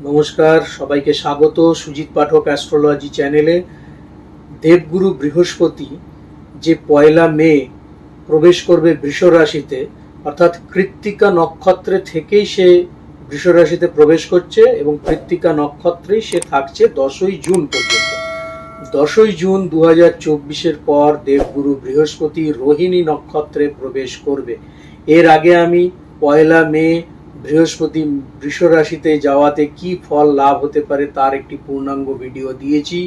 নমস্কার, সবাইকে স্বাগত সুজিত পাঠক অ্যাস্ট্রোলজি চ্যানেলে। দেবগুরু বৃহস্পতি যে পয়লা মে প্রবেশ করবে বৃষ রাশিতে, অর্থাৎ কৃত্তিকা নক্ষত্রে থেকেই সে বৃষ রাশিতে প্রবেশ করছে এবং কৃত্তিকা নক্ষত্রেই সে থাকছে দশই জুন পর্যন্ত। দশই জুন দু হাজার চব্বিশের পর দেবগুরু বৃহস্পতি রোহিণী নক্ষত্রে প্রবেশ করবে। এর আগে আমি পয়লা মে বৃহস্পতি বৃষ রাশিতে যাওয়াতে কি ফল লাভ হতে পারে তার একটি পূর্ণাঙ্গ ভিডিও দিয়েছি।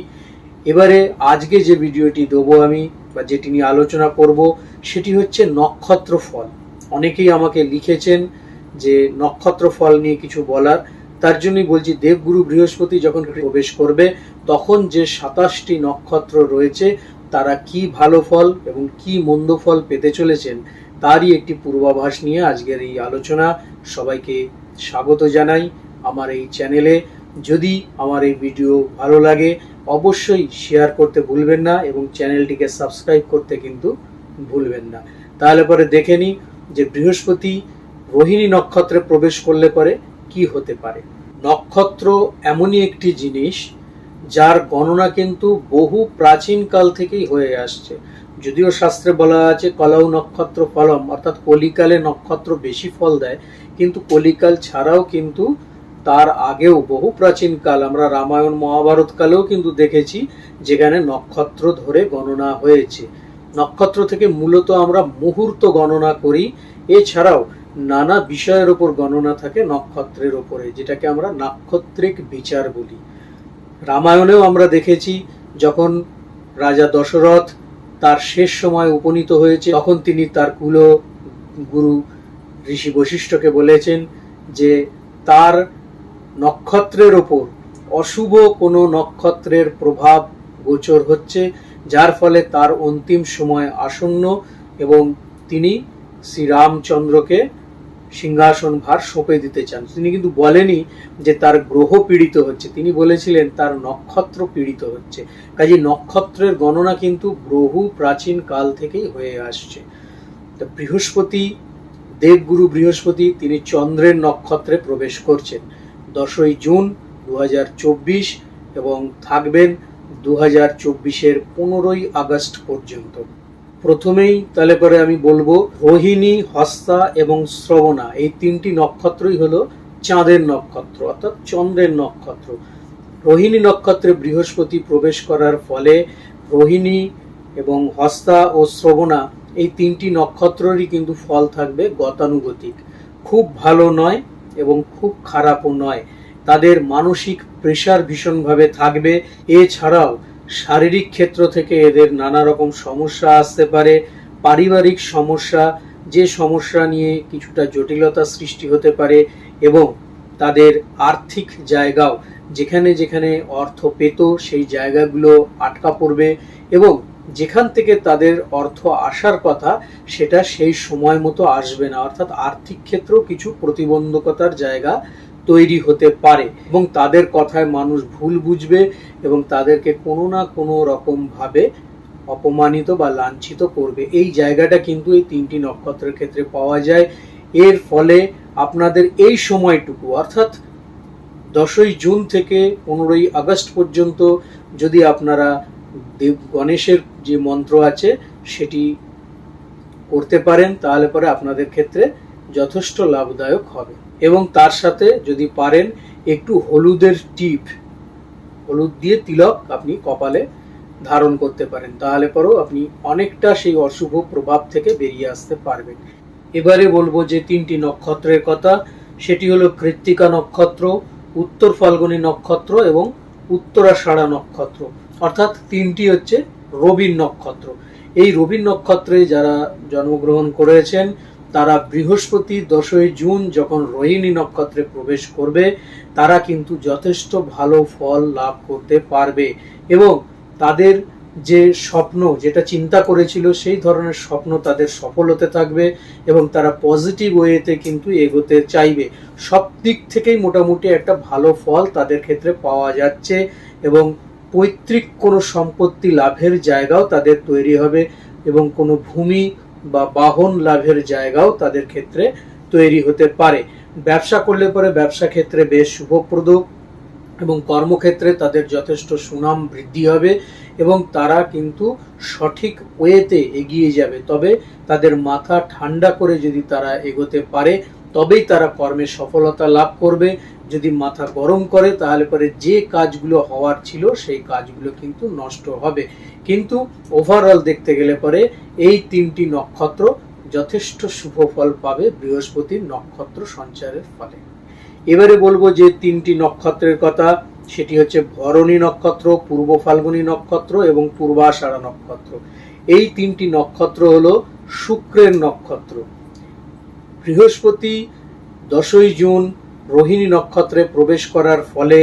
এবারে আজকে যে ভিডিওটি দেবো আমি বা যেটি নিয়ে আলোচনা করব, সেটি হচ্ছে নক্ষত্র ফল। অনেকেই আমাকে লিখেছেন যে নক্ষত্র ফল নিয়ে কিছু বলার। তার জন্যই বলছি, দেবগুরু বৃহস্পতি যখন প্রবেশ করবে, তখন যে সাতাশটি নক্ষত্র রয়েছে, তারা কি ভালো ফল এবং কি মন্দ ফল পেতে চলেছেন তারই একটি পূর্বাভাস নিয়ে আজকের এই আলোচনা। সবাইকে স্বাগত জানাই আমার এই চ্যানেলে। যদি আমার এই ভিডিও ভালো লাগে, অবশ্যই শেয়ার করতে ভুলবেন না এবং চ্যানেলটিকে সাবস্ক্রাইব করতে কিন্তু ভুলবেন না। তাহলে পরে দেখে নিই যে বৃহস্পতি রোহিণী নক্ষত্রে প্রবেশ করলে পরে কি হতে পারে। নক্ষত্র এমনই একটি জিনিস, যার গণনা কিন্তু বহু প্রাচীন কাল থেকেই হয়ে আসছে। যদিও শাস্ত্রে বলা আছে কলাউ নক্ষত্র ফলম, অর্থাৎ কলিকালে নক্ষত্র বেশি ফল দেয়, কিন্তু কলিকাল ছাড়াও কিন্তু তার আগেও বহু প্রাচীন কাল, আমরা রামায়ণ, মহাভারত কালেও কিন্তু দেখেছি, যেখানে নক্ষত্র ধরে গণনা হয়েছে। নক্ষত্র থেকে মূলত আমরা মুহূর্ত গণনা করি, এছাড়াও নানা বিষয়ের ওপর গণনা থাকে নক্ষত্রের ওপরে, যেটাকে আমরা নাক্ষত্রিক বিচার বলি। রামায়ণেও আমরা দেখেছি, যখন রাজা দশরথ তার শেষ সময় উপনীত হয়েছে, তখন তিনি তার কুল গুরু ঋষি বৈশিষ্ট্যকে বলেছেন যে তার নক্ষত্রের ওপর অশুভ কোনো নক্ষত্রের প্রভাব গোচর হচ্ছে, যার ফলে তার অন্তিম সময় আসন্ন এবং তিনি শ্রীরামচন্দ্রকে সিংহাসন ভার সঁপে দিতে চান। তিনি কিন্তু বলেনি যে তার গ্রহ পীড়িত হচ্ছে। তিনি বলেছিলেন, তার নক্ষত্র পীড়িত হচ্ছে। কাজে নক্ষত্রের গণনা কিন্তু বহু প্রাচীন কাল থেকেই হয়ে আসছে। বৃহস্পতি, দেবগুরু বৃহস্পতি, তিনি চন্দ্রের নক্ষত্রে প্রবেশ করছেন। দশই জুন দু হাজার চব্বিশ এবং থাকবেন দু হাজার চব্বিশের পনেরোই আগস্ট পর্যন্ত। প্রথমেই তাহলে পরে আমি বলব রোহিণী, হস্তা এবং শ্রবণা। এই তিনটি নক্ষত্রই হলো চাঁদের নক্ষত্র অর্থাৎ চন্দ্রের নক্ষত্র। রোহিণী নক্ষত্রে বৃহস্পতি প্রবেশ করার ফলে রোহিণী এবং হস্তা ও শ্রবণা এই তিনটি নক্ষত্রেরই কিন্তু ফল থাকবে গতানুগতিক। খুব ভালো নয় এবং খুব খারাপও নয়। তাদের মানসিক প্রেশার ভীষণভাবে থাকবে। এছাড়াও শারীরিক ক্ষেত্র থেকে এদের নানা রকম সমস্যা আসতে পারে, পারিবারিক সমস্যা, যে সমস্যা নিয়ে কিছুটা জটিলতা সৃষ্টি হতে পারে এবং তাদের আর্থিক জায়গাও, যেখানে যেখানে অর্থ পেত সেই জায়গাগুলো আটকা পড়বে এবং যেখান থেকে তাদের অর্থ আসার কথা সেটা সেই সময় মতো আসবে না। অর্থাৎ আর্থিক ক্ষেত্রেও কিছু প্রতিবন্ধকতার জায়গা তৈরি হতে পারে এবং তাদের কথায় মানুষ ভুল বুঝবে এবং তাদেরকে কোনো না কোনো রকম ভাবে অপমানিত বা লাঞ্ছিত করবে। এই জায়গাটা কিন্তু এই তিনটি নক্ষত্রের ক্ষেত্রে পাওয়া যায়। এর ফলে আপনাদের এই সময়টুকু, অর্থাৎ দশই জুন থেকে পনেরোই আগস্ট পর্যন্ত যদি আপনারা দেব, গণেশের যে মন্ত্র আছে সেটি করতে পারেন, তাহলে পরে আপনাদের ক্ষেত্রে যথেষ্ট লাভদায়ক হবে। এবং তার সাথে যদি পারেন একটু হলুদের টিপ, হলুদ দিয়ে তিলক আপনি কপালে ধারণ করতে পারেন। তাহলে পরেও আপনি অনেকটা সেই অশুভ প্রভাব থেকে বেরিয়ে আসতে পারবেন। এবারে বলব যে তিনটি নক্ষত্রের কথা। সেটি হলো কৃত্তিকা নক্ষত্র, উত্তর ফাল্গুনী নক্ষত্র এবং উত্তরাষাঢ়া নক্ষত্র। অর্থাৎ তিনটি হচ্ছে রবির নক্ষত্র। এই রবির নক্ষত্রে যারা জন্মগ্রহণ করেছেন তারা বৃহস্পতি দশই জুন যখন রোহিণী নক্ষত্রে প্রবেশ করবে, তারা কিন্তু যথেষ্ট ভালো ফল লাভ করতে পারবে এবং তাদের যে স্বপ্ন, যেটা চিন্তা করেছিল, সেই ধরনের স্বপ্ন তাদের সফল হতে থাকবে এবং তারা পজিটিভ ওয়েতে কিন্তু এগোতে চাইবে। সব দিক থেকেই মোটামুটি একটা ভালো ফল তাদের ক্ষেত্রে পাওয়া যাচ্ছে এবং পৈতৃক কোনো সম্পত্তি লাভের জায়গাও তাদের তৈরি হবে এবং কোনো ভূমি বা বাহন লাভের জায়গাও তাদের ক্ষেত্রে তৈরি হতে পারে। ব্যবসা করলে পরে ব্যবসা ক্ষেত্রে বেশ শুভপ্রদ এবং কর্মক্ষেত্রে তাদের যথেষ্ট সুনাম বৃদ্ধি হবে এবং তারা কিন্তু সঠিক ওয়েতে এগিয়ে যাবে। তবে তাদের মাথা ঠান্ডা করে যদি তারা এগোতে পারে তবেই তারা কর্মে সফলতা লাভ করবে। যদি মাথা গরম করে, তাহলে পরে যে কাজগুলো হওয়ার ছিল, সেই কাজগুলো কিন্তু নষ্ট হবে। কিন্তু ওভারঅল দেখতে গেলে পরে এই তিনটি নক্ষত্র যথেষ্ট শুভ ফল পাবে বৃহস্পতির নক্ষত্র সঞ্চারের ফলে। এবারে বলব যে তিনটি নক্ষত্রের কথা, সেটি হচ্ছে ভরণী নক্ষত্র, পূর্ব ফাল্গুনী নক্ষত্র এবং পূর্বাষাঢ়া নক্ষত্র। এই তিনটি নক্ষত্র হলো শুক্রের নক্ষত্র। বৃহস্পতি দশই জুন রোহিণী নক্ষত্রে প্রবেশ করার ফলে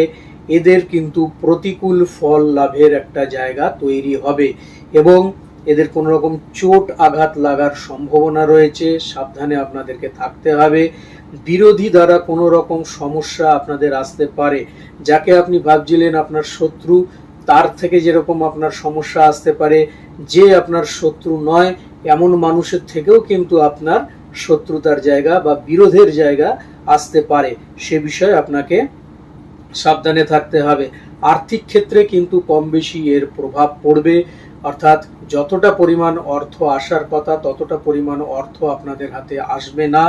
এদের কিন্তু প্রতিকূল ফল লাভের একটা জায়গা তৈরি হবে এবং এদের কোনো রকম চোট আঘাত লাগার সম্ভাবনা রয়েছে। সাবধানে আপনাদেরকে থাকতে হবে। বিরোধী দ্বারা কোনো রকম সমস্যা আপনাদের আসতে পারে। যাকে আপনি ভাবছিলেন আপনার শত্রু, তার থেকে যেরকম আপনার সমস্যা আসতে পারে, যে আপনার শত্রু নয়, এমন মানুষের থেকেও কিন্তু আপনার শত্রুতার জায়গা বা বিরোধের জায়গা আসতে পারে, সে বিষয়ে আপনাকে সাবধানে থাকতে হবে। আর্থিক ক্ষেত্রে কিন্তু কম বেশি এর প্রভাব পড়বে। অর্থাৎ যতটা পরিমাণ অর্থ আসার কথা, ততটা পরিমাণ অর্থ আপনাদের হাতে আসবে না।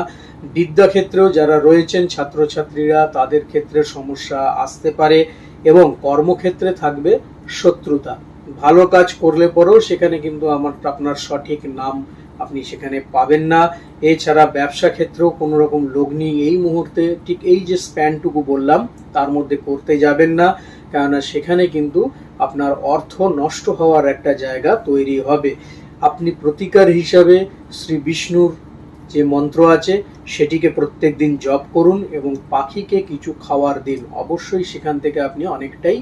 বিদ্যাক্ষেত্রেও যারা রয়েছেন ছাত্রছাত্রীরা, তাদের ক্ষেত্রে সমস্যা আসতে পারে এবং কর্মক্ষেত্রে থাকবে শত্রুতা। ভালো কাজ করলে পরেও সেখানে কিন্তু আমার আপনার সঠিক নাম আপনি সেখানে পাবেন না। এছাড়া ব্যবসা ক্ষেত্রেও কোনো রকম লগ্নি এই মুহূর্তে। ঠিক এই যে স্প্যানটুকু বললাম, তার মধ্যে করতে যাবেন না, কেননা সেখানে কিন্তু আপনার অর্থ নষ্ট হওয়ার একটা জায়গা তৈরি হবে। আপনি প্রতিকার হিসাবে শ্রী বিষ্ণুর যে মন্ত্র আছে, সেটিকে প্রত্যেক দিন জপ করুন এবং পাখিকে কিছু খাওয়ার দিন অবশ্যই সেখান থেকে আপনি অনেকটাই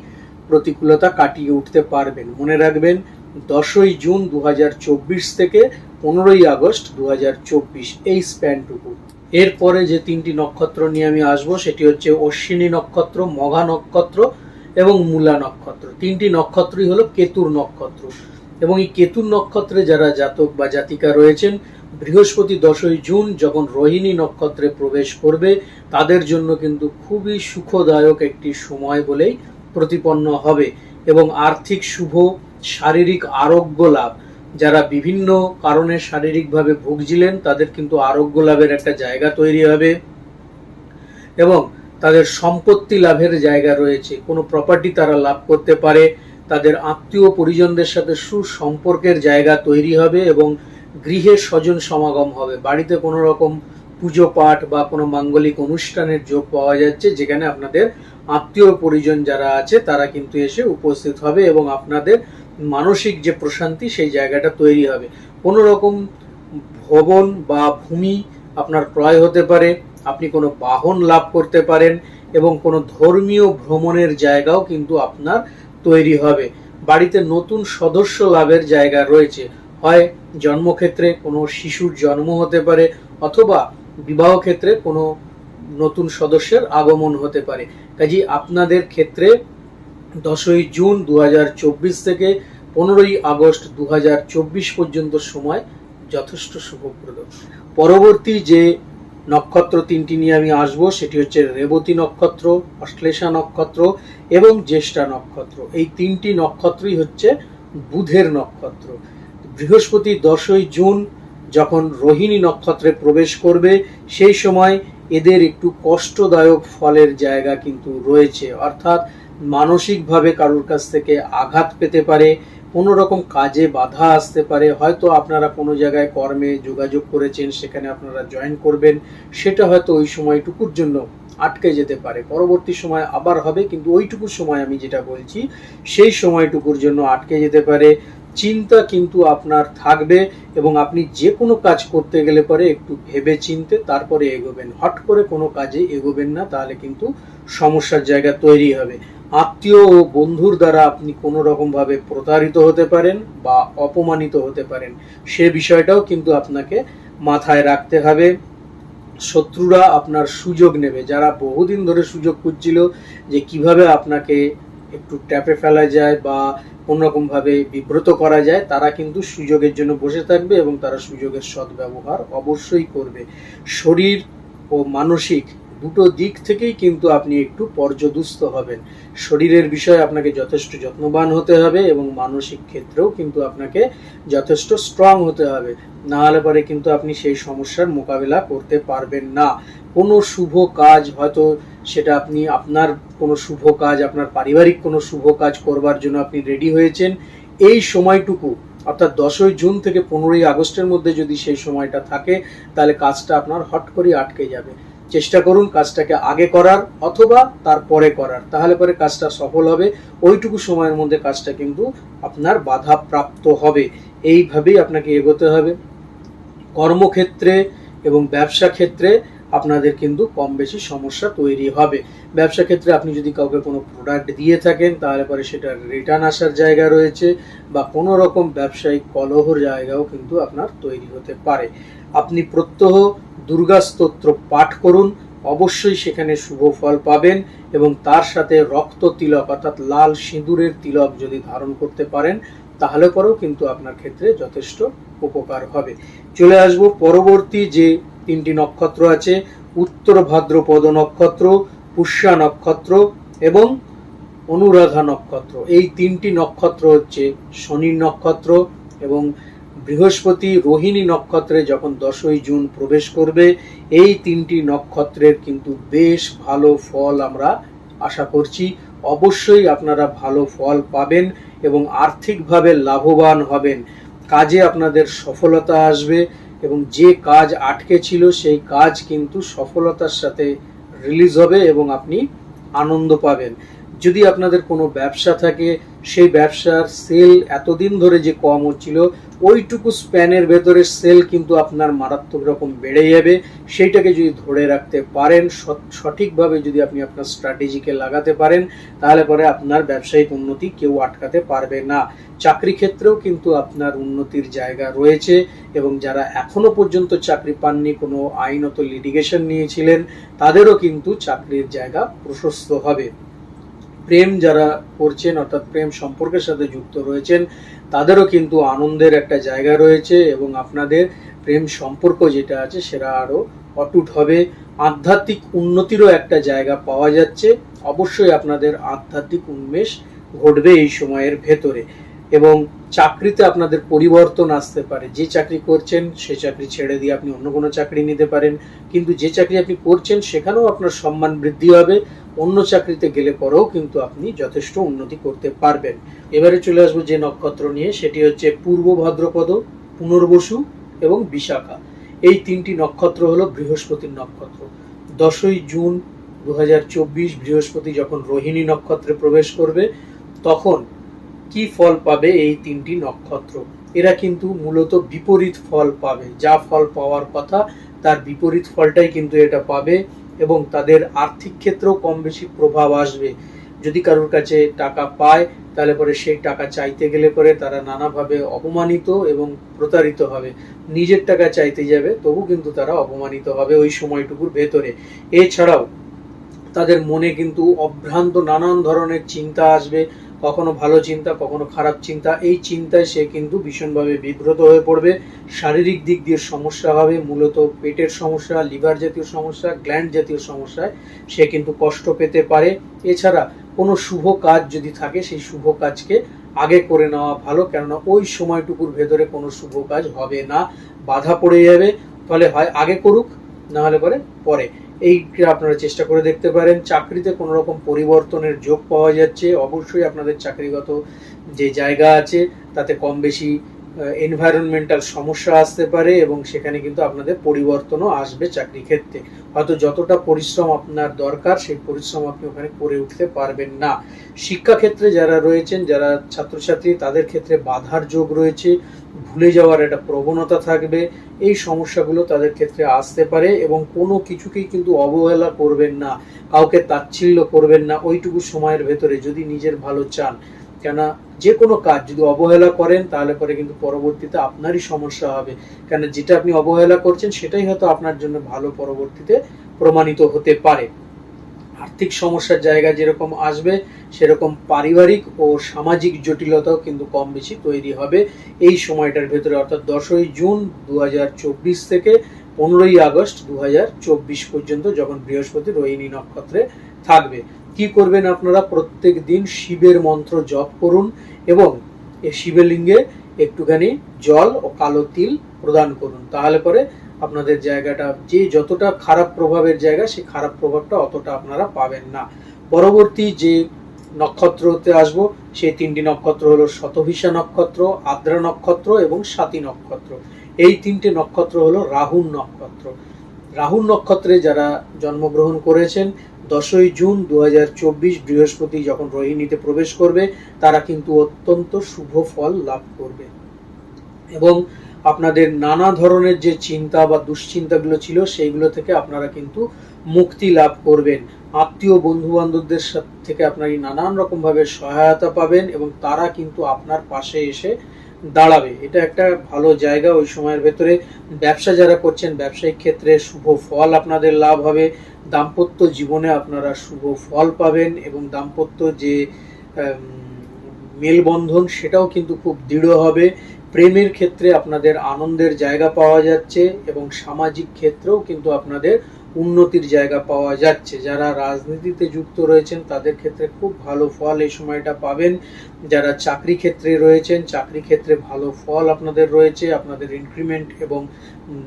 প্রতিকূলতা কাটিয়ে উঠতে পারবেন। মনে রাখবেন দশই জুন দু হাজার চব্বিশ থেকে পনেরোই আগস্ট দু এই স্প্যানটুকু। এরপরে যে তিনটি নক্ষত্র নিয়ে আমি আসব, সেটি হচ্ছে অশ্বিনী নক্ষত্র, মঘা নক্ষত্র এবং মূলা নক্ষত্র। তিনটি নক্ষত্রই হলো কেতুর নক্ষত্র। এবং এই কেতুর নক্ষত্রে যারা জাতক বা জাতিকা রয়েছেন, বৃহস্পতি দশই জুন যখন রোহিণী নক্ষত্রে প্রবেশ করবে, তাদের জন্য কিন্তু খুবই সুখদায়ক একটি সময় বলেই প্রতিপন্ন হবে। এবং আর্থিক শুভ শারীরিক আরোগ্য লাভ। যারা বিভিন্ন কারণে শারীরিকভাবে ভুগছিলেন, তাদের কিন্তু আরোগ্য লাভের একটা জায়গা তৈরি হবে এবং তাদের সম্পত্তি লাভের জায়গা রয়েছে। কোনো প্রপার্টি তারা লাভ করতে পারে, তাদের আত্মীয় পরিজনদের সাথে সুসম্পর্কের জায়গা তৈরি হবে এবং গৃহে স্বজন সমাগম হবে। বাড়িতে কোনো রকম পুজো পাঠ বা কোনো মাঙ্গলিক অনুষ্ঠানের যোগ পাওয়া যাচ্ছে, যেখানে আপনাদের আত্মীয় পরিজন যারা আছে, তারা কিন্তু এসে উপস্থিত হবে এবং আপনাদের মানসিক যে প্রশান্তি, সেই জায়গাটা তৈরি হবে। কোনো রকম ভবন বা ভূমি আপনার ক্রয় হতে পারে, আপনি কোনো বাহন লাভ করতে পারেন এবং কোনো ধর্মীয় ভ্রমণের জায়গাও কিন্তু আপনার তৈরি হবে। বাড়িতে নতুন সদস্য লাভের জায়গা রয়েছে। হয় জন্মক্ষেত্রে কোনো শিশুর জন্ম হতে পারে অথবা বিবাহ ক্ষেত্রে কোনো নতুন সদস্যের আগমন হতে পারে। কাজে আপনাদের ক্ষেত্রে দশই জুন দু হাজার চব্বিশ থেকে পনেরোই আগস্ট দু হাজার চব্বিশ পর্যন্ত সময় যথেষ্ট শুভপ্রদ পরবর্তী যে নক্ষত্র তিনটি নিয়ে আমি আসব, সেটি হচ্ছে রেবতী নক্ষত্র, অশ্লেষা নক্ষত্র এবং জ্যেষ্ঠা নক্ষত্র। এই তিনটি নক্ষত্রই হচ্ছে বুধের নক্ষত্র। বৃহস্পতি দশই জুন যখন রোহিণী নক্ষত্রে প্রবেশ করবে, সেই সময় এদের একটু কষ্টদায়ক ফলের জায়গা কিন্তু রয়েছে। অর্থাৎ মানসিকভাবে কারোর কাছ থেকে আঘাত পেতে পারে কোনো রকম কাজে বাধা আসতে পারে, হয়তো আপনারা কোনো জায়গায় কর্মে যোগাযোগ করেছেন, সেখানে আপনারা জয়েন করবেন, সেটা হয়তো ওই সময়টুকুর জন্য আটকে যেতে পারে। পরবর্তী সময় আবার হবে, কিন্তু ওইটুকু সময় আমি যেটা বলছি, সেই সময়টুকুর জন্য আটকে যেতে পারে। চিন্তা কিন্তু আপনার থাকবে এবং আপনি যে কোনো কাজ করতে গেলে পরে একটু ভেবে চিনতে তারপরে এগোবেন। হট করে কোনো কাজে এগোবেন না, তাহলে কিন্তু সমস্যার জায়গা তৈরি হবে। আত্মীয় ও বন্ধুর দ্বারা আপনি কোনো রকমভাবে প্রতারিত হতে পারেন বা অপমানিত হতে পারেন। সে বিষয়টাও কিন্তু আপনাকে মাথায় রাখতে হবে। শত্রুরা আপনার সুযোগ নেবে। যারা বহুদিন ধরে সুযোগ খুঁজছিল যে কীভাবে আপনাকে একটু ট্যাপে ফেলা যায় বা কোনোরকমভাবে বিব্রত করা যায়, তারা কিন্তু সুযোগের জন্য বসে থাকবে এবং তারা সুযোগের সদ্ব্যবহার অবশ্যই করবে। শরীর ও মানসিক দুটো দিক থেকেই কিন্তু আপনি একটু পর্যদুস্ত হবেন। শরীরের বিষয়ে আপনাকে যথেষ্ট যত্নবান হতে হবে এবং মানসিক ক্ষেত্রেও কিন্তু আপনাকে যথেষ্ট স্ট্রং হতে হবে। না হলে পরে কিন্তু আপনি সেই সমস্যার মোকাবিলা করতে পারবেন না। কোনো শুভ কাজ হয়তো সেটা আপনি আপনার কোনো শুভ কাজ, আপনার পারিবারিক কোনো শুভ কাজ করবার জন্য আপনি রেডি হয়েছেন। এই সময়টুকু, অর্থাৎ দশই জুন থেকে পনেরোই আগস্টের মধ্যে যদি সেই সময়টা থাকে, তাহলে কাজটা আপনার হট করে আটকে যাবে। চেষ্টা করুন কাজটাকে আগে করার অথবা তারপরে করার। তাহলে পরে কাজটা সফল হবে। ওইটুকু সময়ের মধ্যে কাজটা কিন্তু আপনার বাধা প্রাপ্ত হবে। এইভাবেই আপনাকে এগোতে হবে। কর্মক্ষেত্রে এবং ব্যবসা ক্ষেত্রে আপনাদের কিন্তু কম বেশি সমস্যা তৈরি হবে। ব্যবসা ক্ষেত্রে আপনি যদি কাউকে কোনো প্রোডাক্ট দিয়ে থাকেন, তাহলে পরে সেটা রিটার্ন আসার জায়গা রয়েছে বা কোনো রকম ব্যবসায়িক কলহর জায়গাও কিন্তু আপনার তৈরি হতে পারে। আপনি প্রত্যহ দুর্গা স্তোত্র পাঠ করুন। অবশ্যই সেখানে শুভ ফল পাবেন এবং তার সাথে রক্ত তিলক অর্থাৎ লাল সিঁদুরের তিলক যদি ধারণ করতে পারেন, তাহলে পরেও কিন্তু আপনার ক্ষেত্রে যথেষ্ট উপকার হবে। চলে আসব পরবর্তী যে তিনটি নক্ষত্র আছে, উত্তর ভাদ্রপদ নক্ষত্র, পুষ্যা নক্ষত্র এবং অনুরাধা নক্ষত্র। এই তিনটি নক্ষত্র হচ্ছে শনির নক্ষত্র এবং বৃহস্পতি রোহিণী নক্ষত্রে যখন দশই জুন প্রবেশ করবে, এই তিনটি নক্ষত্রের কিন্তু বেশ ভালো ফল আমরা আশা করছি। অবশ্যই আপনারা ভালো ফল পাবেন এবং আর্থিকভাবে লাভবান হবেন। কাজে আপনাদের সফলতা আসবে এবং যে কাজ আটকে ছিল, সেই কাজ কিন্তু সফলতার সাথে রিলিজ হবে এবং আপনি আনন্দ পাবেন। যদি আপনাদের কোনো ব্যবসা থাকে, সেই ব্যবসার সেল এতদিন ধরে যে কম হচ্ছিল, ওইটুকু স্প্যানের ভেতরে সেল কিন্তু আপনার মারাত্মক রকম বেড়ে যাবে। সেইটাকে যদি ধরে রাখতে পারেন সঠিকভাবে যদি আপনি আপনার স্ট্র্যাটেজিকে লাগাতে পারেন, তাহলে পরে আপনার ব্যবসায়িক উন্নতি কেউ আটকাতে পারবে না। চাকরি ক্ষেত্রেও কিন্তু আপনার উন্নতির জায়গা রয়েছে এবং যারা এখনও পর্যন্ত চাকরি পাননি, কোনো আইনত লিটিগেশন নিয়েছিলেন, তাদেরও কিন্তু চাকরির জায়গা প্রশস্ত হবে। প্রেম যারা করছেন, অর্থাৎ প্রেম সম্পর্কের সাথে যুক্ত রয়েছেন, তাদেরও কিন্তু আনন্দের একটা জায়গা রয়েছে এবং আপনাদের প্রেম সম্পর্ক যেটা আছে সেটা আরও অটুট হবে। আধ্যাত্মিক উন্নতিরও একটা জায়গা পাওয়া যাচ্ছে। অবশ্যই আপনাদের আধ্যাত্মিক উন্মেষ ঘটবে এই সময়ের ভেতরে এবং চাকরিতে আপনাদের পরিবর্তন আসতে পারে। যে চাকরি করছেন, সে চাকরি ছেড়ে দিয়ে আপনি অন্য কোনো চাকরি নিতে পারেন। কিন্তু যে চাকরি আপনি করছেন, সেখানেও আপনার সম্মান বৃদ্ধি হবে। অন্য চাকরিতে গেলে পরেও কিন্তু আপনি যথেষ্ট উন্নতি করতে পারবেন। এবারে চলে আসব যে নক্ষত্র নিয়ে, সেটি হচ্ছে পূর্ব ভাদ্রপদ, পুনর্বসু এবং বিশাখা। এই তিনটি নক্ষত্র হলো বৃহস্পতির নক্ষত্র। দশই জুন দু হাজার চব্বিশ বৃহস্পতি যখন রোহিণী নক্ষত্রে প্রবেশ করবে, তখন কি ফল পাবে এই তিনটি নক্ষত্র? এরা কিন্তু মূলত বিপরীত ফল পাবে। যা ফল পাওয়ার কথা, তার বিপরীত ফলটাই কিন্তু এটা পাবে এবং তাদের আর্থিক ক্ষেত্রেও কম বেশি প্রভাব আসবে। যদি কারোর কাছে টাকা পায়, তাহলে পরে সেই টাকা চাইতে গেলে পরে তারা নানাভাবে অপমানিত এবং প্রতারিত হবে। নিজের টাকা চাইতে যাবে, তবু কিন্তু তারা অপমানিত হবে ওই সময়টুকুর ভেতরে। এছাড়াও তাদের মনে কিন্তু অভ্রান্ত নানান ধরনের চিন্তা আসবে কখনো ভালো চিন্তা, কখনো খারাপ চিন্তা, এই চিন্তায় সে কিন্তু ভীষণভাবে বিব্রত হয়ে পড়বে। শারীরিক দিক দিয়ে সমস্যা হবে, মূলত পেটের সমস্যা, লিভার জাতীয় সমস্যা, গ্ল্যান্ড জাতীয় সমস্যায় সে কিন্তু কষ্ট পেতে পারে। এছাড়া কোনো শুভ কাজ যদি থাকে, সেই শুভ কাজকে আগে করে নেওয়া ভালো, কেননা ওই সময়টুকুর ভেতরে কোনো শুভ কাজ হবে না। বাধা পড়ে যাবে ফলে হয় আগে করুক, না হলে পরে পরে। এইটা আপনারা চেষ্টা করে দেখতে পারেন। চাকরিতে কোনো রকম পরিবর্তনের যোগ পাওয়া যাচ্ছে। অবশ্যই আপনাদের চাকরিগত যে জায়গা আছে, তাতে কম বেশি এনভায়রনমেন্টাল সমস্যা আসতে পারে এবং সেখানে কিন্তু আপনাদের পরিবর্তনও আসবে চাকরি ক্ষেত্রে। হয়তো যতটা পরিশ্রম আপনার দরকার, সেই পরিশ্রম আপনি ওখানে করে উঠতে পারবেন না। শিক্ষাক্ষেত্রে যারা রয়েছেন, যারা ছাত্রছাত্রী, তাদের ক্ষেত্রে বাধার যোগ রয়েছে, ভুলে যাওয়ার একটা প্রবণতা থাকবে। এই সমস্যাগুলো তাদের ক্ষেত্রে আসতে পারে এবং কোনো কিছুকেই কিন্তু অবহেলা করবেন না, কাউকে তাচ্ছিল্য করবেন না। ওইটুকু সময়ের ভেতরে যদি নিজের ভালো চান কেন যে কোনো কাজ যদি অবহেলা করেন, তাহলে পরে কিন্তু পরবর্তীতে আপনারই সমস্যা হবে। কেন যেটা আপনি অবহেলা করছেন, সেটাই হয়তো আপনার জন্য ভালো পরবর্তীতে প্রমাণিত হতে পারে। আর্থিক সমস্যার জায়গা যেরকম আসবে, সেরকম পারিবারিক ও সামাজিক জটিলতাও কিন্তু কম বেশি তৈরি হবে। এই সময়টার ভেতরে, অর্থাৎ দশই জুন দু হাজার চব্বিশ থেকে পনেরোই আগস্ট দু হাজার চব্বিশ পর্যন্ত যখন বৃহস্পতি রোহিণী নক্ষত্রে থাকবে। কি করবেন আপনারা? প্রত্যেক দিন শিবের মন্ত্র জপ করুন এবং এই শিবলিঙ্গে একটুখানি জল ও কালো তিল প্রদান করুন। তাহলে পরে আপনাদের জায়গাটা যে যতটা খারাপ প্রভাবের জায়গা সেই খারাপ প্রভাবটা অতটা আপনারা পাবেন না। পরবর্তী যে নক্ষত্রতে আসব, সেই তিনটি নক্ষত্র হলো শতভিষা নক্ষত্র, আদ্রা নক্ষত্র এবং সাতী নক্ষত্র। এই তিনটি নক্ষত্র হলো রাহুর নক্ষত্র। রাহুর নক্ষত্রে যারা জন্মগ্রহণ করেছেন দশই জুন দু বৃহস্পতি যখন রোহিণীতে প্রবেশ করবে, তারা কিন্তু অত্যন্ত শুভ ফল লাভ করবে। এবং আপনাদের নানা ধরনের যে চিন্তা বা দুশ্চিন্তাগুলো ছিল, সেইগুলো থেকে আপনারা কিন্তু মুক্তি লাভ করবেন। আত্মীয় বন্ধু বান্ধবদের থেকে আপনারা নানান রকম ভাবে সহায়তা পাবেন এবং তারা কিন্তু আপনার পাশে এসে দাঁড়াবে। এটা একটা ভালো জায়গা ওই সময়ের ভেতরে। ব্যবসা যারা করছেন, ব্যবসায়িক ক্ষেত্রে শুভ ফল আপনাদের লাভ হবে। দাম্পত্য জীবনে আপনারা শুভ ফল পাবেন এবং দাম্পত্য যে মেলবন্ধন সেটাও কিন্তু খুব দৃঢ় হবে। প্রেমের ক্ষেত্রে আপনাদের আনন্দের জায়গা পাওয়া যাচ্ছে এবং সামাজিক ক্ষেত্রেও কিন্তু আপনাদের উন্নতির জায়গা পাওয়া যাচ্ছে। যারা রাজনীতিতে যুক্ত রয়েছেন, তাদের ক্ষেত্রে খুব ভালো ফল এই সময়টা পাবেন। যারা চাকরি ক্ষেত্রে রয়েছেন, চাকরি ক্ষেত্রে ভালো ফল আপনাদের রয়েছে। আপনাদের ইনক্রিমেন্ট এবং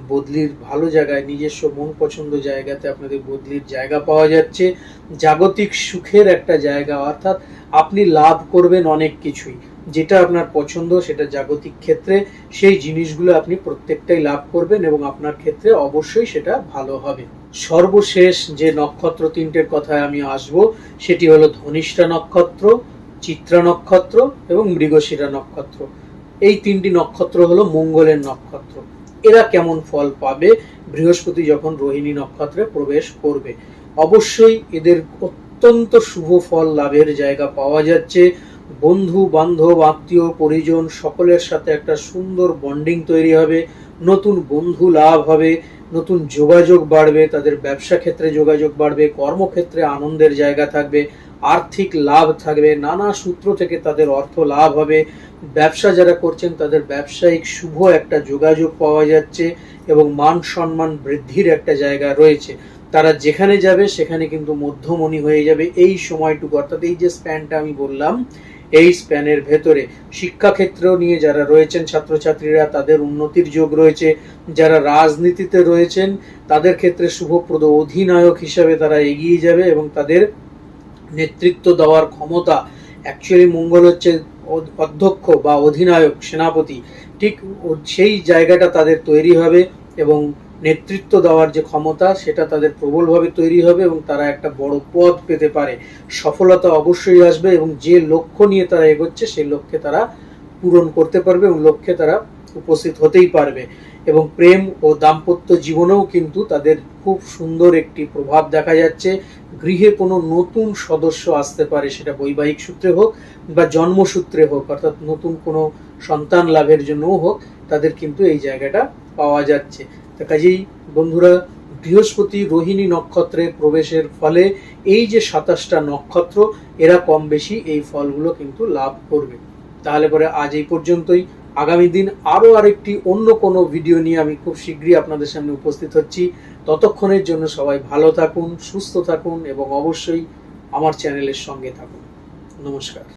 বদলির ভালো জায়গায়, নিজস্ব মন পছন্দ জায়গাতে আপনাদের বদলির জায়গা পাওয়া যাচ্ছে। জাগতিক সুখের একটা জায়গা, অর্থাৎ আপনি লাভ করবেন অনেক কিছুই। যেটা আপনার পছন্দ, সেটা জাগতিক ক্ষেত্রে, সেই জিনিসগুলো আপনি প্রত্যেকটাই লাভ করবেন এবং আপনার ক্ষেত্রে অবশ্যই সেটা ভালো হবে। সর্বশেষ যে নক্ষত্র তিনটের কথায় আমি আসব, সেটি হলো ধনিষ্ঠা নক্ষত্র, চিত্রা নক্ষত্র এবং মৃগশিরা নক্ষত্র। এই তিনটি নক্ষত্র হলো মঙ্গলের নক্ষত্র। এরা কেমন ফল পাবে? বৃহস্পতি যখন রোহিণী নক্ষত্রে প্রবেশ করবে। অবশ্যই এদের অত্যন্ত শুভ ফল, লাভের জায়গা পাওয়া যাচ্ছে। বন্ধু, বান্ধব, আত্মীয়, পরিজন সকলের সাথে একটা সুন্দর বন্ডিং তৈরি হবে। নতুন বন্ধু লাভ হবে। নতুন যোগাযোগ বাড়বে, তাদের ব্যবসা ক্ষেত্রে যোগাযোগ বাড়বে, কর্মক্ষেত্রে আনন্দের জায়গা থাকবে, আর্থিক লাভ থাকবে, নানা সূত্র থেকে তাদের অর্থ লাভ হবে। ব্যবসা যারা করছেন, তাদের ব্যবসায়িক শুভ একটা যোগাযোগ পাওয়া যাচ্ছে এবং মান সম্মান বৃদ্ধির একটা জায়গা রয়েছে। তারা যেখানে যাবে, সেখানে কিন্তু মধ্যমণি হয়ে যাবে। এই সময়টুকু, অর্থাৎ এই যে স্প্যানটা আমি বললাম এই স্প্যানের ভেতরে শিক্ষাক্ষেত্র নিয়ে যারা রয়েছেন ছাত্রছাত্রীরা, তাদের উন্নতির যোগ রয়েছে। যারা রাজনীতিতে রয়েছেন, তাদের ক্ষেত্রে শুভপ্রদ অধিনায়ক হিসাবে তারা এগিয়ে যাবে এবং তাদের নেতৃত্ব দেওয়ার ক্ষমতা অ্যাকচুয়ালি মঙ্গল হচ্ছে অধ্যক্ষ বা অধিনায়ক, সেনাপতি। ঠিক সেই জায়গাটা তাদের তৈরি হবে এবং নেতৃত্ব দেওয়ার যে ক্ষমতা, সেটা তাদের প্রবলভাবে তৈরি হবে এবং তারা একটা বড় পদ পেতে পারে। সফলতা অবশ্যই আসবে এবং যে লক্ষ্য নিয়ে তারা এগোচ্ছে, সেই লক্ষ্যে তারা পূরণ করতে পারবে এবং লক্ষ্যে তারা উপস্থিত হতেই পারবে। এবং প্রেম ও দাম্পত্য জীবনেও কিন্তু তাদের খুব সুন্দর একটি প্রভাব দেখা যাচ্ছে। গৃহে কোনো নতুন সদস্য আসতে পারে, সেটা বৈবাহিক সূত্রে হোক বা জন্মসূত্রে হোক, অর্থাৎ নতুন কোনো সন্তান লাভের জন্যও হোক, তাদের কিন্তু এই জায়গাটা পাওয়া যাচ্ছে। কাজেই, বন্ধুরা, বৃহস্পতি রোহিণী নক্ষত্রে প্রবেশের ফলে এই যে সাতাশটা নক্ষত্র, এরা কম বেশি এই ফলগুলো কিন্তু লাভ করবে। তাহলে পরে আজ এই পর্যন্তই। আগামী দিন আরও আরেকটি অন্য কোনো ভিডিও নিয়ে আমি খুব শীঘ্রই আপনাদের সামনে উপস্থিত হচ্ছি। ততক্ষণের জন্য সবাই ভালো থাকুন, সুস্থ থাকুন এবং অবশ্যই আমার চ্যানেলের সঙ্গে থাকুন। নমস্কার।